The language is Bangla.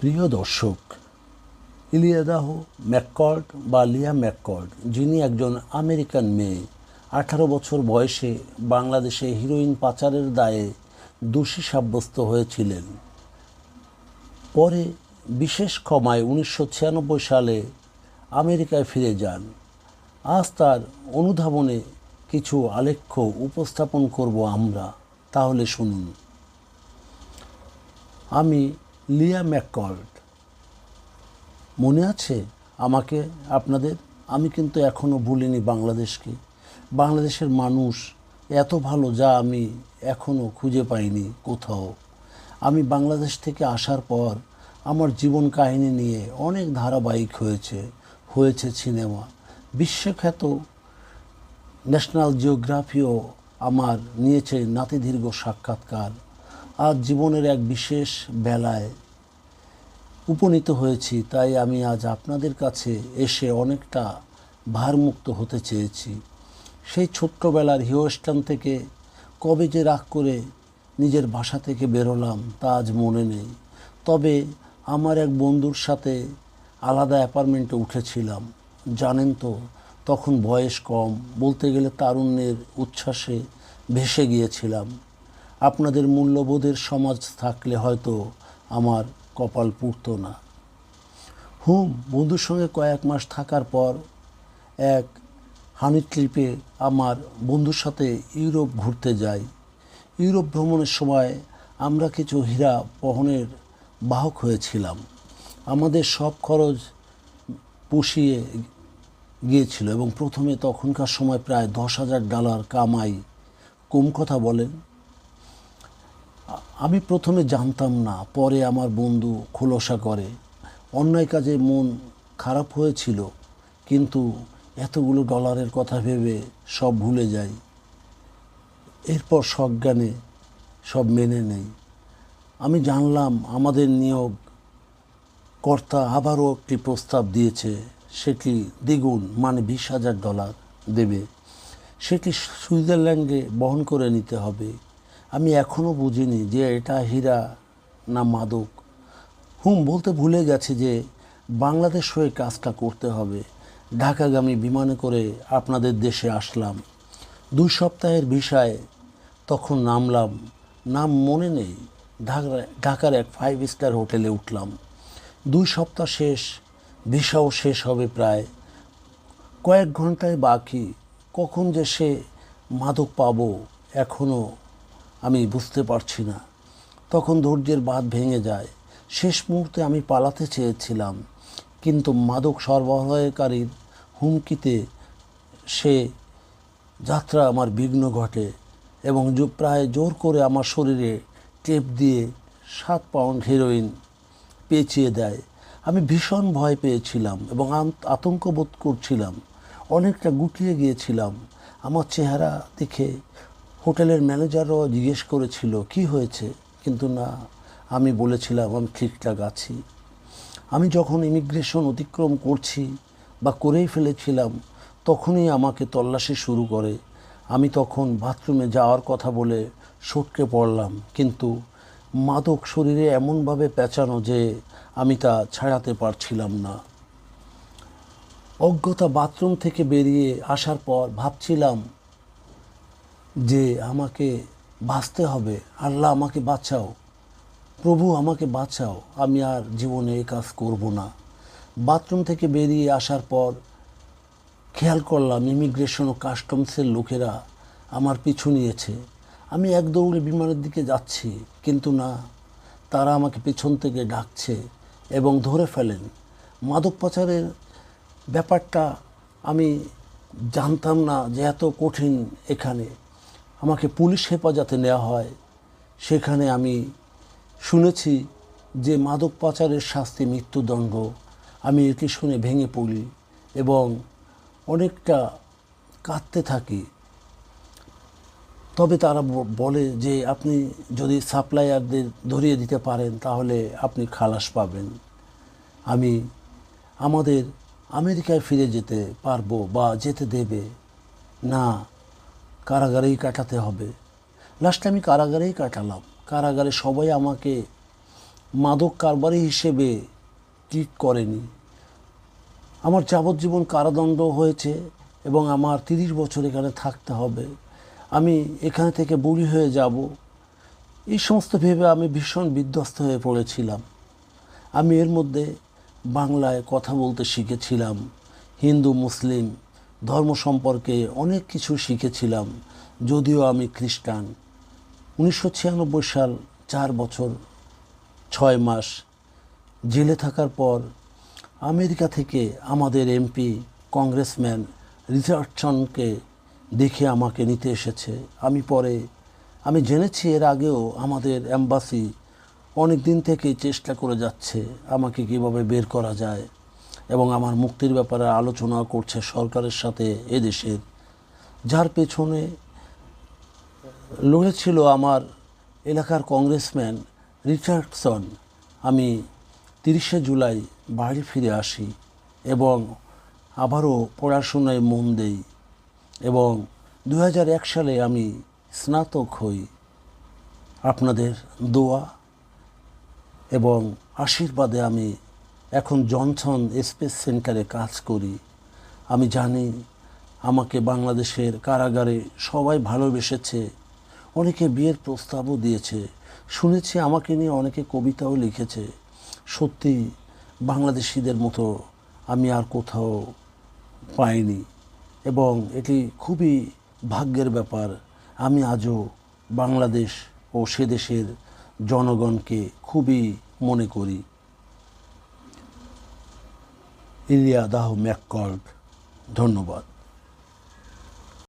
প্রিয় দর্শক, ইলিয়াদাহ ম্যাককর্ড বা লিয়া ম্যাককর্ড, যিনি একজন আমেরিকান মেয়ে, আঠারো বছর বয়সে বাংলাদেশে হিরোইন পাচারের দায়ে দোষী সাব্যস্ত হয়েছিলেন। পরে বিশেষ ক্ষমায় উনিশশো ছিয়ানব্বই সালে আমেরিকায় ফিরে যান। আজ তার অনুধাবনে কিছু আলেখ্য উপস্থাপন করব আমরা। তাহলে শুনুন। আমি লিয়া ম্যাককর্ড। মনে আছে? আমাকে, আপনাদের? আমি কিন্তু এখনও ভুলিনি বাংলাদেশকে। বাংলাদেশের মানুষ এত ভালো যা আমি এখনও খুঁজে পাইনি কোথাও। আমি বাংলাদেশ থেকে আসার পর আমার জীবন কাহিনী নিয়ে অনেক ধারাবাহিক হয়েছে হয়েছে সিনেমা। বিশ্বখ্যাত ন্যাশনাল জিওগ্রাফিও আমার নিয়েছে নাতিদীর্ঘ সাক্ষাৎকার। আজ জীবনের এক বিশেষ বেলায় উপনীত হয়েছি, তাই আমি আজ আপনাদের কাছে এসে অনেকটা ভারমুক্ত হতে চেয়েছি। সেই ছোট্টবেলার হিউস্টন থেকে কবে যে রাগ করে নিজের বাসা থেকে বেরোলাম, তা আজ মনে নেই। তবে আমার এক বন্ধুর সাথে আলাদা অ্যাপার্টমেন্টে উঠেছিলাম। জানেন তো, তখন বয়স কম, বলতে গেলে তারুণ্যের উচ্ছ্বাসে ভেসে গিয়েছিলাম। আপনাদের মূল্যবোধের সমাজ থাকলে হয়তো আমার কপাল পুড়ত না। হুম, বন্ধুর সঙ্গে কয়েক মাস থাকার পর এক হানি ট্রিপে আমার বন্ধুর সাথে ইউরোপ ঘুরতে যাই। ইউরোপ ভ্রমণের সময় আমরা কিছু হীরা বহনের বাহক হয়েছিলাম। আমাদের সব খরচ পুষিয়ে গিয়েছিল এবং প্রথমে তখনকার সময় প্রায় দশ হাজার ডলার কামাই। কম কথা বলেন আমি প্রথমে জানতাম না, পরে আমার বন্ধু খোলসা করে। অন্যায় কাজে মন খারাপ হয়েছিল, কিন্তু এতগুলো ডলারের কথা ভেবে সব ভুলে যাই। এরপর সজ্ঞানে সব মেনে নেই। আমি জানলাম আমাদের নিয়োগ কর্তা আবারও একটি প্রস্তাব দিয়েছে, সেটি দ্বিগুণ মানে বিশ হাজার ডলার দেবে। সেটি সুইজারল্যান্ডে বহন করে নিতে হবে। আমি এখনও বুঝিনি যে এটা হীরা না মাদক। হুম, বলতে ভুলে গেছে যে বাংলাদেশ হয়ে কাজটা করতে হবে। ঢাকাগামী বিমানে করে আপনাদের দেশে আসলাম। দুই সপ্তাহের ভিসায় তখন নামলাম। নাম মনে নেই। ঢাকা ঢাকার এক ফাইভ স্টার হোটেলে উঠলাম। দুই সপ্তাহ শেষ, ভিসাও শেষ হবে প্রায়। কয়েক ঘন্টায় বাকি। কখন যে সে মাদক পাবো এখনও আমি বুঝতে পারছি না। তখন ধৈর্যের বাঁধ ভেঙে যায়। শেষ মুহূর্তে আমি পালাতে চেয়েছিলাম, কিন্তু মাদক সরবরাহকারীর হুমকিতে সে যাত্রা আমার বিঘ্ন ঘটে এবং প্রায় জোর করে আমার শরীরে টেপ দিয়ে সাত পাউন্ড হেরোইন পেঁচিয়ে দেয়। আমি ভীষণ ভয় পেয়েছিলাম এবং আতঙ্ক বোধ করছিলাম। অনেকটা গুটিয়ে গিয়েছিলাম। আমার চেহারা দেখে হোটেলের ম্যানেজারও জিজ্ঞেস করেছিল, কি হয়েছে? কিন্তু না, আমি বলেছিলাম, আমি ঠিকঠাক আছি। আমি যখন ইমিগ্রেশন অতিক্রম করছি বা করেই ফেলেছিলাম, তখনই আমাকে তল্লাশি শুরু করে। আমি তখন বাথরুমে যাওয়ার কথা বলে সটকে পড়লাম, কিন্তু মাদক শরীরে এমনভাবে পেঁচানো যে আমি তা ছাড়াতে পারছিলাম না। অজ্ঞতা বাথরুম থেকে বেরিয়ে আসার পর ভাবছিলাম যে আমাকে বাঁচতে হবে। আল্লাহ আমাকে বাঁচাও। প্রভু আমাকে বাঁচাও। আমি আর জীবনে এই কাজ করব না। বাথরুম থেকে বেরিয়ে আসার পর খেয়াল করলাম, ইমিগ্রেশন ও কাস্টমসের লোকেরা আমার পিছু নিয়েছে। আমি এক দৌড়ে বিমানের দিকে যাচ্ছি, কিন্তু না, তারা আমাকে পেছন থেকে ডাকছে এবং ধরে ফেলেন। মাদক পাচারের ব্যাপারটা আমি জানতাম না যে এত কঠিন এখানে। আমাকে পুলিশ হেফাজতে নেওয়া হয়। সেখানে আমি শুনেছি যে মাদক পাচারের শাস্তি মৃত্যুদণ্ড। আমি একে শুনে ভেঙে পড়ি এবং অনেকটা কাঁদতে থাকি। তবে তারা বলে যে আপনি যদি সাপ্লায়ারদের ধরিয়ে দিতে পারেন, তাহলে আপনি খালাস পাবেন। আমি আমাদের আমেরিকায় ফিরে যেতে পারব বা যেতে দেবে? না কারাগারেই কাটাতে হবে। লাস্টে আমি কারাগারেই কাটালাম। কারাগারে সবাই আমাকে মাদক কারবারি হিসেবে ট্রিট করেনি। আমার যাবজ্জীবন কারাদণ্ড হয়েছে এবং আমার তিরিশ বছর এখানে থাকতে হবে। আমি এখানে থেকে বুড়ি হয়ে যাব। এই সমস্ত ভেবে আমি ভীষণ বিধ্বস্ত হয়ে পড়েছিলাম। আমি এর মধ্যে বাংলায় কথা বলতে শিখেছিলাম। হিন্দু, মুসলিম ধর্ম সম্পর্কে অনেক কিছু শিখেছিলাম, যদিও আমি খ্রিস্টান। উনিশশো ছিয়ানব্বই সাল, চার বছর, ছয় মাস, জেলে থাকার পর আমেরিকা থেকে আমাদের এমপি, কংগ্রেসম্যান রিচার্ডসনকে দেখে আমাকে নিতে এসেছে। আমি পরে, আমি জেনেছি এর আগেও আমাদের অ্যাম্বাসি অনেক দিন থেকেই চেষ্টা করে যাচ্ছে আমাকে কীভাবে বের করা যায়। এবং আমার মুক্তির ব্যাপারে আলোচনা করছে সরকারের সাথে এদেশের। যার পেছনে লড়েছিল আমার এলাকার কংগ্রেসম্যান রিচার্ডসন। আমি তিরিশে জুলাই বাড়ি ফিরে আসি এবং আবারও পড়াশোনায় মন দেই এবং দু হাজার এক সালে আমি স্নাতক হই। আপনাদের দোয়া এবং আশীর্বাদে আমি এখন জনসন স্পেস সেন্টারে কাজ করি। আমি জানি আমাকে বাংলাদেশের কারাগারে সবাই ভালোবেসেছে, অনেকে বিয়ের প্রস্তাবও দিয়েছে। শুনেছি আমাকে নিয়ে অনেকে কবিতাও লিখেছে। সত্যি বাংলাদেশিদের মতো আমি আর কোথাও পাইনি। এবং এটি খুবই ভাগ্যের ব্যাপার, আমি আজও বাংলাদেশ ও সে দেশের জনগণকে খুবই মনে করি। ইলিয়া দাহ ম্যাককল্ড ধন্যবাদ।